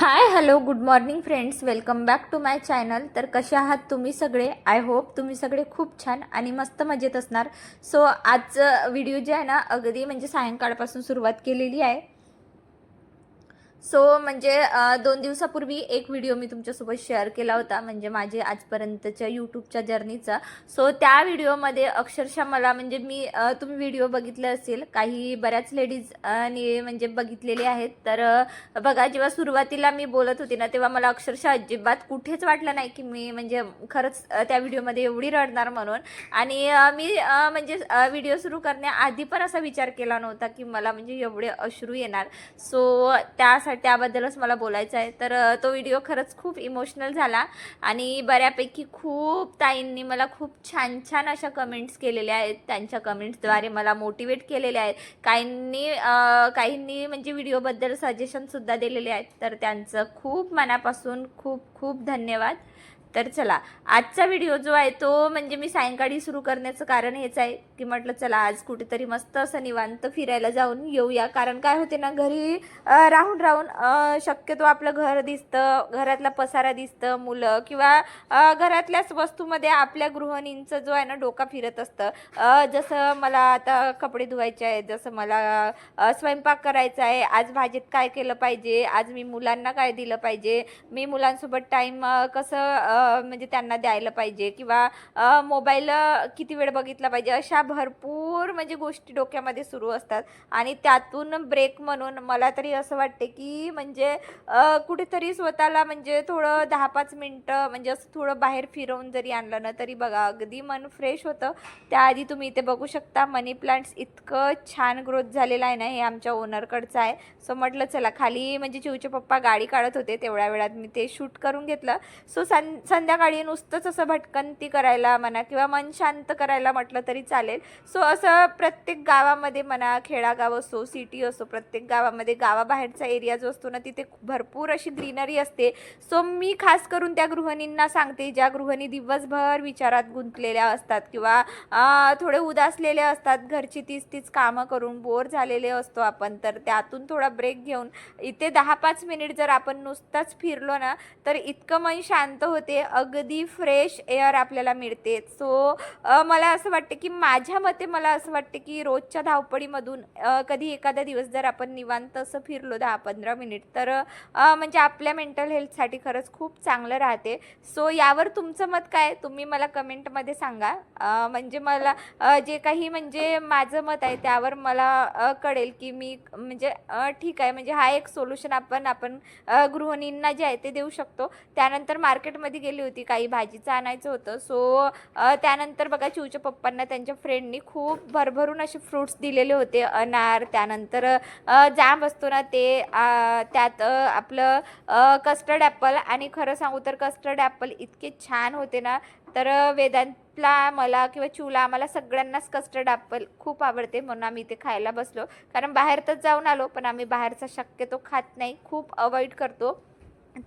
Hi hello good morning friends welcome back to my channel तर कसे आहात तुम्ही सगळे? आय होप तुम्ही सगळे खूप छान आणि मस्त मजेत असणार. सो आजचं व्हिडिओ जे आहे ना अगदी म्हणजे सायंकाळपासून सुरुवात केलेली आहे. सो म्हणजे दोन दिवसापूर्वी एक व्हिडिओ मी तुमच्यासोबत शेअर केला होता म्हणजे माझे आजपर्यंतच्या यूट्यूबच्या जर्नीचा सो त्या व्हिडिओमध्ये अक्षरशः मला म्हणजे मी तुम्ही व्हिडिओ बघितले असेल काही बऱ्याच लेडीज आणि म्हणजे बघितलेले आहेत. तर बघा जेव्हा सुरुवातीला मी बोलत होते ना तेव्हा मला अक्षरशः अजिबात कुठेच वाटलं नाही की मी म्हणजे खरंच त्या व्हिडिओमध्ये एवढी रडणार म्हणून. आणि मी म्हणजे व्हिडिओ सुरू करण्याआधी पण असा विचार केला नव्हता की मला म्हणजे एवढे अश्रू येणार. सो त्यासाठी त्याबद्दलच मला बोलायचं आहे. तर तो व्हिडिओ खरंच खूप इमोशनल झाला आणि बऱ्यापैकी खूप ताईंनी मला खूप छान छान अशा कमेंट्स केलेल्या आहेत. त्यांच्या कमेंट्सद्वारे मला मोटिवेट केलेले आहेत. काहींनी काहींनी म्हणजे व्हिडिओबद्दल सजेशनसुद्धा दिलेले आहेत. तर त्यांचं खूप मनापासून खूप खूप धन्यवाद. तर चला आजचा व्हिडिओ जो आहे तो म्हणजे मी सायंकाळी सुरू करण्याचं कारण हेच आहे की म्हटलं चला आज कुठेतरी मस्त असं निवांत फिरायला जाऊन येऊया. कारण काय होते ना घरी राहून राहून शक्यतो आपलं घर दिसतं घरातला पसारा दिसतं मुलं किंवा घरातल्याच वस्तूमध्ये आपल्या गृहिणींचं जो आहे ना डोका फिरत असतं. जसं मला आता कपडे धुवायचे आहेत जसं मला स्वयंपाक करायचा आहे आज भाजीत काय केलं पाहिजे आज मी मुलांना काय दिलं पाहिजे मी मुलांसोबत टाईम कसं म्हणजे त्यांना द्यायला पाहिजे किंवा मोबाईल किती वेळ बघितला पाहिजे अशा भरपूर म्हणजे गोष्टी डोक्यामध्ये सुरू असतात. आणि त्यातून ब्रेक म्हणून मला तरी असं वाटते की म्हणजे कुठेतरी स्वतःला म्हणजे थोडं दहा पाच मिनटं म्हणजे असं थोडं बाहेर फिरवून जरी आणलं ना तरी बघा अगदी मन फ्रेश होतं. त्याआधी तुम्ही इथे बघू शकता मनी प्लांट्स इतकं छान ग्रोथ झालेलं आहे ना हे आमच्या ओनरकडचं आहे. सो म्हटलं चला खाली म्हणजे चिवचे पप्पा गाडी काढत होते तेवढ्या वेळात मी ते शूट करून घेतलं. सो सं संध्याकाळी नुसतंच असं भटकंती करायला म्हणा किंवा मन शांत करायला म्हटलं तरी चालेल. सो असं प्रत्येक गावामध्ये म्हणा खेडागाव असो सिटी असो प्रत्येक गावामध्ये गावाबाहेरचा एरिया जो असतो ना तिथे भरपूर अशी ग्रीनरी असते. सो मी खास करून त्या गृहिणींना सांगते ज्या गृहिणी दिवसभर विचारात गुंतलेल्या असतात किंवा थोडे उदासलेले असतात घरची तीच तीच कामं करून बोर झालेले असतो आपण तर त्यातून थोडा ब्रेक घेऊन इथे दहा पाच मिनिट जर आपण नुसताच फिरलो ना तर इतकं मन शांत होते अगदी फ्रेश एअर आपल्याला मिळते. सो मला असं वाटते की माझ्या मते मला असं वाटतं की रोजच्या धावपळीमधून कधी एखादा दिवस जर आपण निवांत असं फिरलो दहा पंधरा मिनिट तर म्हणजे आपल्या मेंटल हेल्थसाठी खरंच खूप चांगलं राहते. सो यावर तुमचं मत काय तुम्ही मला कमेंटमध्ये सांगा. म्हणजे मला जे काही म्हणजे माझं मत आहे त्यावर मला कळेल की मी म्हणजे ठीक आहे. म्हणजे हा एक सोल्युशन आपण आपण गृहिणींना जे आहे ते देऊ शकतो. त्यानंतर मार्केटमध्ये गेली होती काही भाजीचं आणायचं होतं. सो त्यानंतर बघा चिवच्या पप्पांना त्यांच्या फ्रेंडनी खूप भरभरून असे फ्रुट्स दिलेले होते. अनार त्यानंतर जाम असतो ना ते त्यात आपलं कस्टर्ड ॲपल आणि खरं सांगू तर कस्टर्ड ॲपल इतके छान होते ना. तर वेदांतला मला किंवा चिवला आम्हाला सगळ्यांनाच कस्टर्ड ॲपल खूप आवडते म्हणून आम्ही इथे खायला बसलो. कारण बाहेर तर जाऊन आलो पण आम्ही बाहेरचा शक्यतो खात नाही. खूप अवॉइड करतो.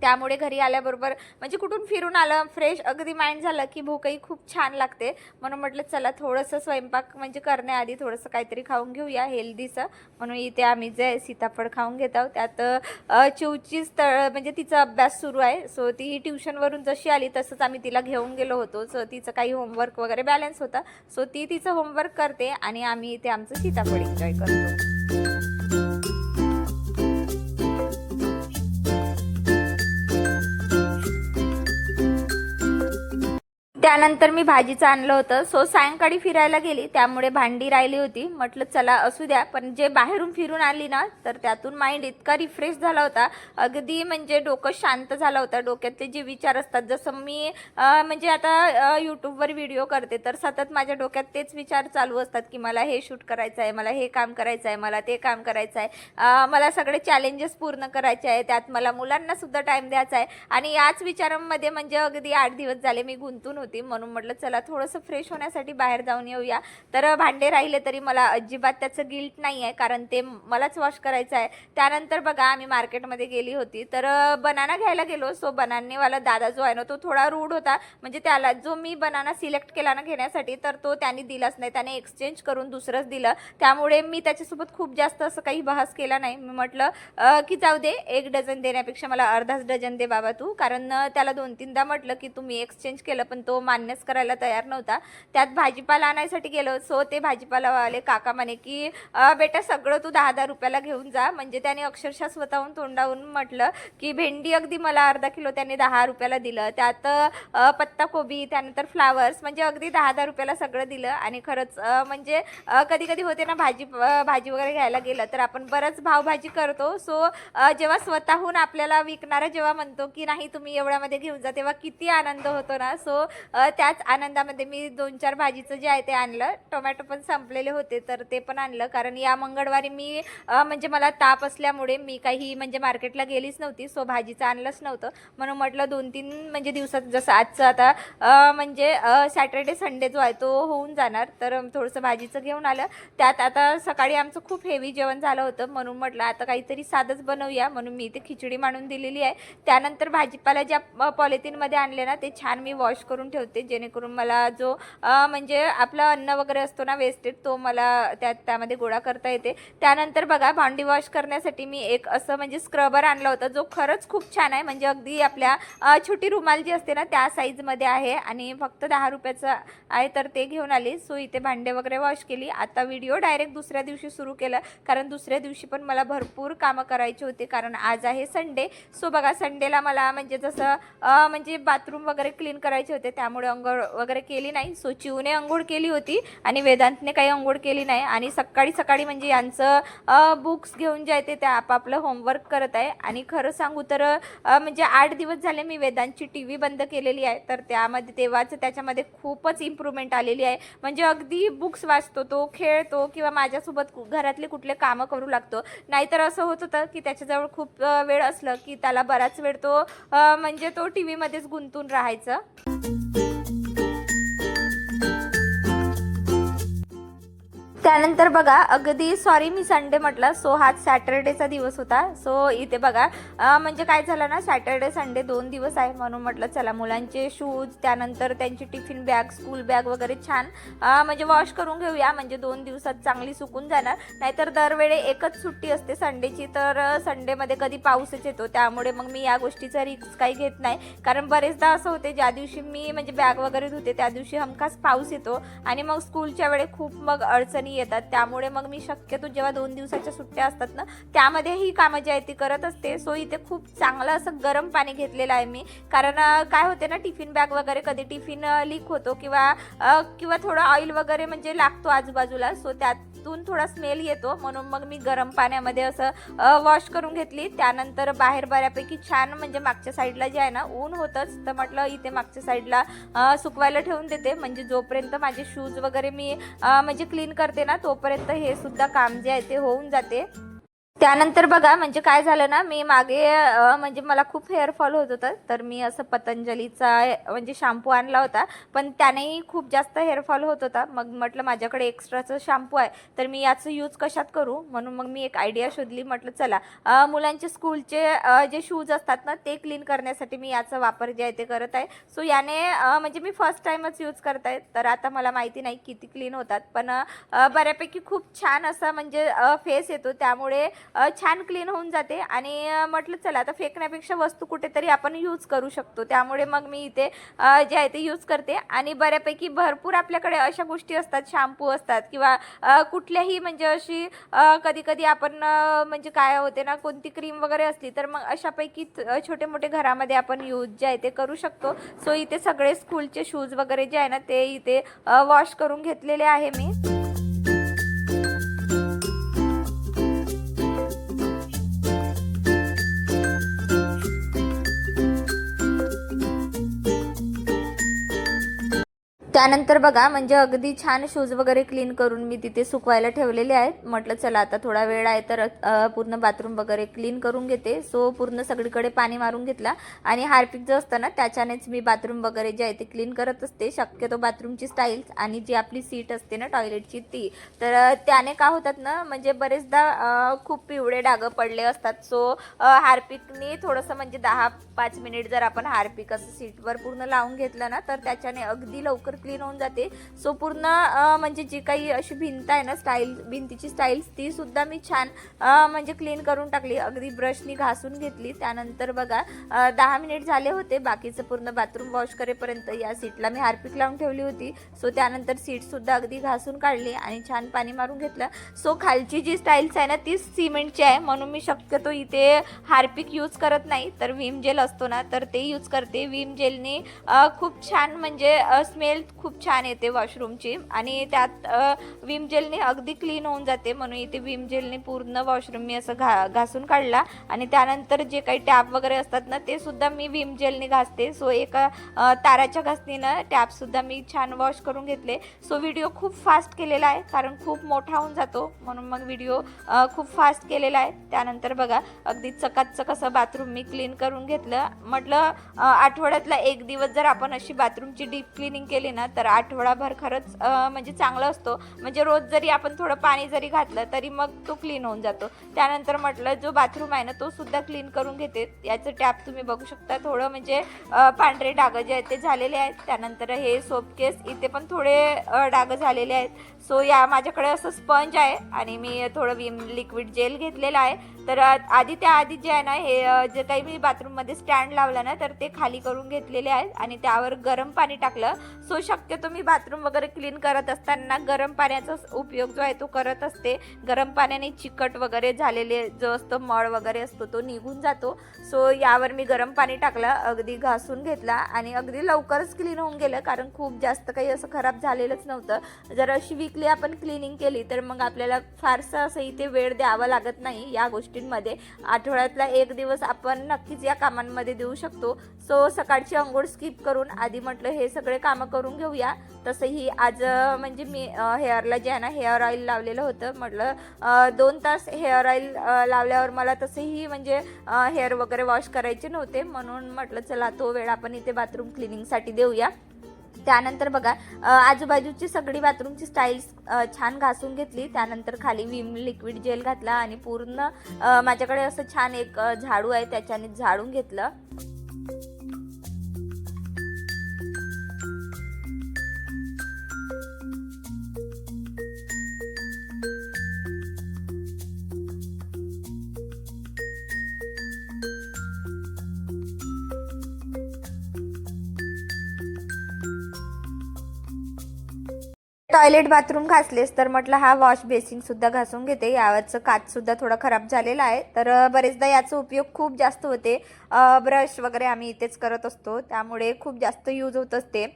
त्यामुळे घरी आल्याबरोबर म्हणजे कुठून फिरून आलं फ्रेश अगदी माइंड झालं की भूकही खूप छान लागते. म्हणून म्हटलं चला थोडंसं स्वयंपाक म्हणजे करण्याआधी थोडंसं काहीतरी खाऊन घेऊया हेल्दीचं म्हणून इथे आम्ही जे सीताफळ खाऊन घेत आहोत. त्यात चिवचीच तळ म्हणजे तिचा अभ्यास सुरू आहे. सो ती ट्युशनवरून जशी आली तसंच आम्ही तिला घेऊन गेलो होतो. सो तिचं काही होमवर्क वगैरे बॅलन्स होता. सो ती तिचं होमवर्क करते आणि आम्ही इथे आमचं सीताफळ एन्जॉय करतो. त्यानंतर मी भाजीचं आणलं होतं. सो सायंकाळी फिरायला गेली त्यामुळे भांडी राहिली होती. म्हटलं चला असू द्या. पण जे बाहेरून फिरून आली ना तर त्यातून माइंड इतका रिफ्रेश झाला होता. अगदी म्हणजे डोकं शांत झालं होतं. डोक्यातले जे विचार असतात जसं मी म्हणजे आता यूट्यूबवर व्हिडिओ करते तर सतत माझ्या डोक्यात तेच विचार चालू असतात की मला हे शूट करायचं आहे मला हे काम करायचं आहे मला ते काम करायचं आहे मला सगळे चॅलेंजेस पूर्ण करायचे आहे त्यात मला मुलांना सुद्धा टाईम द्यायचा आहे. आणि याच विचारांमध्ये म्हणजे अगदी आठ दिवस झाले मी गुंतून होते. होती. म्हणून म्हटलं चला थोडंसं फ्रेश होण्यासाठी बाहेर जाऊन येऊया. तर भांडे राहिले तरी मला अजिबात त्याचं गिल्ट नाही आहे कारण ते मलाच वॉश करायचं आहे. त्यानंतर बघा आम्ही मार्केटमध्ये गेली होती. तर बनाना घ्यायला गेलो. सो बनानेवाला दादा जो आहे ना तो थोडा रूड होता. म्हणजे त्याला जो मी बनाना सिलेक्ट केला ना घेण्यासाठी तर तो त्यांनी दिलाच नाही. त्याने एक्सचेंज करून दुसरंच दिलं. त्यामुळे मी त्याच्यासोबत खूप जास्त असं काही बहस केला नाही. मी म्हटलं की जाऊ दे एक डझन देण्यापेक्षा मला अर्धाच डझन दे बाबा तू. कारण त्याला दोन तीनदा म्हटलं की तुम्ही एक्सचेंज केलं पण तो मान्यच करायला तयार नव्हता. त्यात भाजीपाला आणायसाठी गेलो. सो ते भाजीपालावाले काका म्हणे की बेटा सगळं तू दहा दहा रुपयाला घेऊन जा. म्हणजे त्याने अक्षरशः स्वतःहून तोंडावून म्हटलं की भेंडी अगदी मला अर्धा किलो त्याने दहा रुपयाला दिलं. त्यात पत्ताकोबी त्यानंतर फ्लावर्स म्हणजे अगदी दहा दहा रुपयाला सगळं दिलं. आणि खरंच म्हणजे कधी कधी होते ना भाजी भाजी वगैरे घ्यायला गेलं तर आपण बरंच भावभाजी करतो. सो जेव्हा स्वतःहून आपल्याला विकणारा जेव्हा म्हणतो की नाही तुम्ही एवढ्यामध्ये घेऊन जा. तेव्हा किती आनंद होतो ना. सो त्याच आनंदामध्ये मी दोन चार भाजीचं जे आहे ते आणलं. टोमॅटो पण संपलेले होते तर ते पण आणलं. कारण या मंगळवारी मी म्हणजे मला ताप असल्यामुळे मी काही म्हणजे मार्केटला गेलीच नव्हती सो भाजीचं आणलंच नव्हतं. म्हणून म्हटलं दोन तीन म्हणजे दिवसात जसं आजचं आता म्हणजे सॅटर्डे संडे जो आहे तो होऊन जाणार. तर थोडंसं भाजीचं घेऊन आलं. त्यात आता सकाळी आमचं खूप हेवी जेवण झालं होतं. म्हणून म्हटलं आता काहीतरी साधंच बनवूया. म्हणून मी ते खिचडी मांडून दिलेली आहे. त्यानंतर भाजीपाला ज्या पॉलिथिनमध्ये आणले ना ते छान मी वॉश करून ठेव ठेवते जेणेकरून मला जो म्हणजे आपलं अन्न वगैरे असतो ना वेस्टेड तो मला त्यात त्यामध्ये गोळा करता येते. त्यानंतर बघा भांडी वॉश करण्यासाठी मी एक असं म्हणजे स्क्रबर आणला होता जो खरंच खूप छान आहे. म्हणजे अगदी आपल्या छोटी रुमाल जी असते ना त्या साईजमध्ये आहे आणि फक्त दहा रुपयाचं आहे तर ते घेऊन आली. सो इथे भांडे वगैरे वॉश केली. आता व्हिडिओ डायरेक्ट दुसऱ्या दिवशी सुरू केला कारण दुसऱ्या दिवशी पण मला भरपूर कामं करायची होती कारण आज आहे संडे सो बघा संडेला मला म्हणजे जसं म्हणजे बाथरूम वगैरे क्लीन करायचे होते त्यामुळे अंघोळ वगैरे केली नाही. सो चिवने अंघोळ केली होती आणि वेदांतने काही अंघोळ केली नाही. आणि सकाळी सकाळी म्हणजे यांचं बुक्स घेऊन जे आहे ते त्या आपापलं होमवर्क करत आहे. आणि खरं सांगू तर म्हणजे आठ दिवस झाले मी वेदांतची टी व्ही बंद केलेली आहे. तर त्यामध्ये तेव्हाच त्याच्यामध्ये खूपच इम्प्रूव्हमेंट आलेली आहे. म्हणजे अगदी बुक्स वाचतो तो खेळतो किंवा माझ्यासोबत घरातले कुठले कामं करू लागतो. नाहीतर असं होत होतं की त्याच्याजवळ खूप वेळ असलं की त्याला बराच वेळ तो म्हणजे तो टी व्हीमध्येच गुंतून राहायचं. त्यानंतर बघा अगदी सॉरी मी संडे म्हटलं सो हा सॅटर्डेचा दिवस होता. सो इथे बघा म्हणजे काय झालं ना सॅटर्डे संडे दोन दिवस आहे म्हणून म्हटलं चला मुलांचे शूज त्यानंतर त्यांची टिफिन बॅग स्कूल बॅग वगैरे छान म्हणजे वॉश करून घेऊया म्हणजे दोन दिवसात चांगली सुकून जाणार. नाहीतर दरवेळे एकच सुट्टी असते संडेची तर संडेमध्ये कधी पाऊसच येतो. त्यामुळे मग मी या गोष्टीचा रिक्स काही घेत नाही. कारण बरेचदा असं होते ज्या दिवशी मी म्हणजे बॅग वगैरे धुते त्या दिवशी हमखास पाऊस येतो. आणि मग स्कूलच्या वेळे खूप मग अडचणी येतात. त्यामुळे मग मी शक्यतो जेव्हा दोन दिवसाच्या सुट्ट्या असतात ना त्यामध्ये ही कामं जी आहेत ती करत असते. सो इथे खूप चांगलं असं गरम पाणी घेतलेलं आहे मी. कारण काय होते ना टिफिन बॅग वगैरे कधी टिफिन लीक होतो किंवा किंवा थोडं ऑइल वगैरे म्हणजे लागतो आजूबाजूला. सो त्यात त्यातून थोडा स्मेल येतो. म्हणून मग मी गरम पाण्यामध्ये असं वॉश करून घेतली. त्यानंतर बाहेर बऱ्यापैकी छान म्हणजे मागच्या साईडला जे आहे ना ऊन होतंच. तर म्हटलं इथे मागच्या साईडला सुकवायला ठेवून देते. म्हणजे जोपर्यंत माझे शूज वगैरे मी म्हणजे क्लीन करते ना तोपर्यंत हे सुद्धा काम जे आहे ते होऊन जाते. त्यानंतर बघा म्हणजे काय झालं ना मी मागे म्हणजे मला खूप हेअरफॉल होत होतं. तर मी असं पतंजलीचा म्हणजे शॅम्पू आणला होता. पण त्यानेही खूप जास्त हेअरफॉल होत होता. मग म्हटलं माझ्याकडे एक्स्ट्राचं शॅम्पू आहे. तर मी याचं यूज कशात करू? म्हणून मग मी एक आयडिया शोधली. म्हटलं चला मुलांचे स्कूलचे जे शूज असतात ना ते क्लीन करण्यासाठी मी याचा वापर जे आहे ते करत आहे. सो याने म्हणजे मी फर्स्ट टाईमच यूज करत आहे. तर आता मला माहिती नाही किती क्लीन होतात. पण बऱ्यापैकी खूप छान असा म्हणजे फेस येतो. त्यामुळे छान क्लीन होऊन जाते. आणि म्हटलं चला आता फेकण्यापेक्षा वस्तू कुठेतरी आपण यूज करू शकतो. त्यामुळे मग मी इथे जे आहे ते यूज करते. आणि बऱ्यापैकी भरपूर आपल्याकडे अशा गोष्टी असतात शॅम्पू असतात किंवा कुठल्याही म्हणजे अशी कधी कधी आपण म्हणजे काय होते ना कोणती क्रीम वगैरे असली तर मग अशापैकी छोटे मोठे घरामध्ये आपण यूज जे आहे ते करू शकतो. सो इथे सगळे स्कूलचे शूज वगैरे जे आहे ना ते इथे वॉश करून घेतलेले आहे मी. त्यानंतर बघा म्हणजे अगदी छान शूज वगैरे क्लीन करून मी तिथे सुकवायला ठेवलेले आहेत. म्हटलं चला आता थोडा वेळ आहे तर पूर्ण बाथरूम वगैरे क्लीन करून घेते. सो पूर्ण सगळीकडे पाणी मारून घेतला. आणि हार्पिक जो असतं ना त्याच्यानेच मी बाथरूम वगैरे जे आहे ते क्लीन करत असते. शक्यतो बाथरूमची स्टाईल्स आणि जी आपली सीट असते ना टॉयलेटची ती. तर त्याने का होतात ना म्हणजे बरेचदा खूप पिवळे डागं पडले असतात. सो हार्पिकने थोडंसं म्हणजे दहा पाच मिनिट जर आपण हार्पिक असं सीटवर पूर्ण लावून घेतलं ना तर त्याच्याने अगदी लवकर क्लीन होऊन जाते. सो पूर्ण म्हणजे जी काही अशी भिंत आहे ना स्टाईल भिंतीची स्टाईल्स ती सुद्धा मी छान म्हणजे क्लीन करून टाकली. अगदी ब्रशनी घासून घेतली. त्यानंतर बघा दहा मिनिट झाले होते. बाकीचं पूर्ण बाथरूम वॉश करेपर्यंत या सीटला मी हार्पिक लावून ठेवली होती. सो त्यानंतर सीटसुद्धा अगदी घासून काढली आणि छान पाणी मारून घेतलं. सो खालची जी स्टाईल्स आहे ना ती सिमेंटची आहे. म्हणून मी शक्यतो इथे हार्पिक यूज करत नाही. तर विम जेल असतो ना तर ते यूज करते. विम जेलने खूप छान म्हणजे स्मेल खूप छान येते वॉशरूमची. आणि त्यात विम जेलने अगदी क्लीन होऊन जाते. म्हणून इथे विम जेलने पूर्ण वॉशरूम मी असं घा घासून काढला. आणि त्यानंतर जे काही टॅप वगैरे असतात ना ते सुद्धा मी विम जेलने घासते. सो एका ताराच्या घासणीनं टॅपसुद्धा मी छान वॉश करून घेतले. सो व्हिडिओ खूप फास्ट केलेला आहे कारण खूप मोठा होऊन जातो. म्हणून मग व्हिडिओ खूप फास्ट केलेला आहे. त्यानंतर बघा अगदी चकाचक असं बाथरूम मी क्लीन करून घेतलं. म्हटलं आठवड्यातला एक दिवस जर आपण अशी बाथरूमची डीप क्लिनिंग केली ना तर आठवडाभर खरंच म्हणजे चांगला असतो. म्हणजे रोज जरी आपण थोडं पाणी जरी घातलं तरी मग तो क्लीन होऊन जातो. त्यानंतर म्हटलं जो बाथरूम आहे ना तो सुद्धा क्लीन करून घेते. याचं टॅप तुम्ही बघू शकता. थोडं म्हणजे पांढरे डागं जे आहेत ते झालेले आहेत. त्यानंतर हे सोप केस इथे पण थोडे डाग डागं झालेले आहेत. सो या माझ्याकडे असं स्पंज आहे आणि मी थोडं विम लिक्विड जेल घेतलेलं आहे. तर आधी त्या आधी जे आहे ना हे जे काही मी बाथरूममध्ये स्टँड लावलं ना तर ते खाली करून घेतलेले आहेत आणि त्यावर गरम पाणी टाकलं. सो शक्यतो मी बाथरूम वगैरे क्लीन करत असताना गरम पाण्याचा उपयोग जो आहे तो करत असते. गरम पाण्याने चिकट वगैरे झालेले जो असतो मळ वगैरे असतो तो निघून जातो. सो यावर मी गरम पाणी टाकलं अगदी घासून घेतला आणि अगदी लवकरच क्लीन होऊन गेलं. कारण खूप जास्त काही असं खराब झालेलंच नव्हतं. जर अशी विकली आपण क्लिनिंग केली तर मग आपल्याला फारसं असं इथे वेळ द्यावा लागत नाही या गोष्टींमध्ये. आठवड्यातला एक दिवस आपण नक्कीच या कामांमध्ये देऊ शकतो. सो सकाळची अंघोळ स्किप करून आधी म्हटलं हे सगळे कामं करून घेऊया. तसंही आज म्हणजे मी हेअरला जे आहे ना हेअर ऑइल लावलेलं होतं. म्हटलं दोन तास हेअर ऑइल लावल्यावर मला तसंही म्हणजे हेअर वगैरे वॉश करायचे नव्हते. म्हणून म्हटलं चला तो वेळ आपण इथे बाथरूम क्लिनिंगसाठी देऊया. त्यानंतर बघा आजूबाजूची सगळी बाथरूमची स्टाईल्स छान घासून घेतली. त्यानंतर खाली विम लिक्विड जेल घातला आणि पूर्ण माझ्याकडे असं छान एक झाडू आहे त्याच्याने झाडून घेतलं. टॉयलेट बाथरूम घासलेस तर म्हटलं हा वॉश बेसिनसुद्धा घासून घेते. यावरचं काचसुद्धा थोडा खराब झालेला आहे. तर बरेचदा याचा उपयोग खूप जास्त होते. ब्रश वगैरे आम्ही इथेच करत असतो. त्यामुळे खूप जास्त यूज होत असते.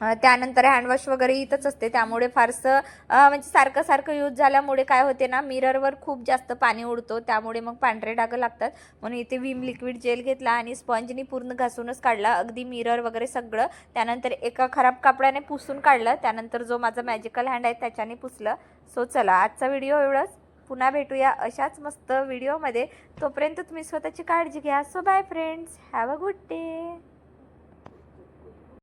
त्यानंतर हँडवॉश वगैरे इथंच असते. त्यामुळे फारसं म्हणजे सारखं सारखं यूज झाल्यामुळे काय होते ना मिररवर खूप जास्त पाणी उडतो. त्यामुळे मग पांढरे डागं लागतात. म्हणून इथे विम लिक्विड जेल घेतला आणि स्पंजनी पूर्ण घासूनच काढला. अगदी मिरर वगैरे सगळं. त्यानंतर एका खराब कापडाने पुसून काढलं. त्यानंतर जो माझा मॅजिकल हँड आहे त्याच्याने पुसलं. सो चला आजचा व्हिडिओ एवढंच. पुन्हा भेटूया अशाच मस्त व्हिडिओमध्ये तोपर्यंत तुम्ही स्वतःची काळजी घ्या. So bye friends have a good day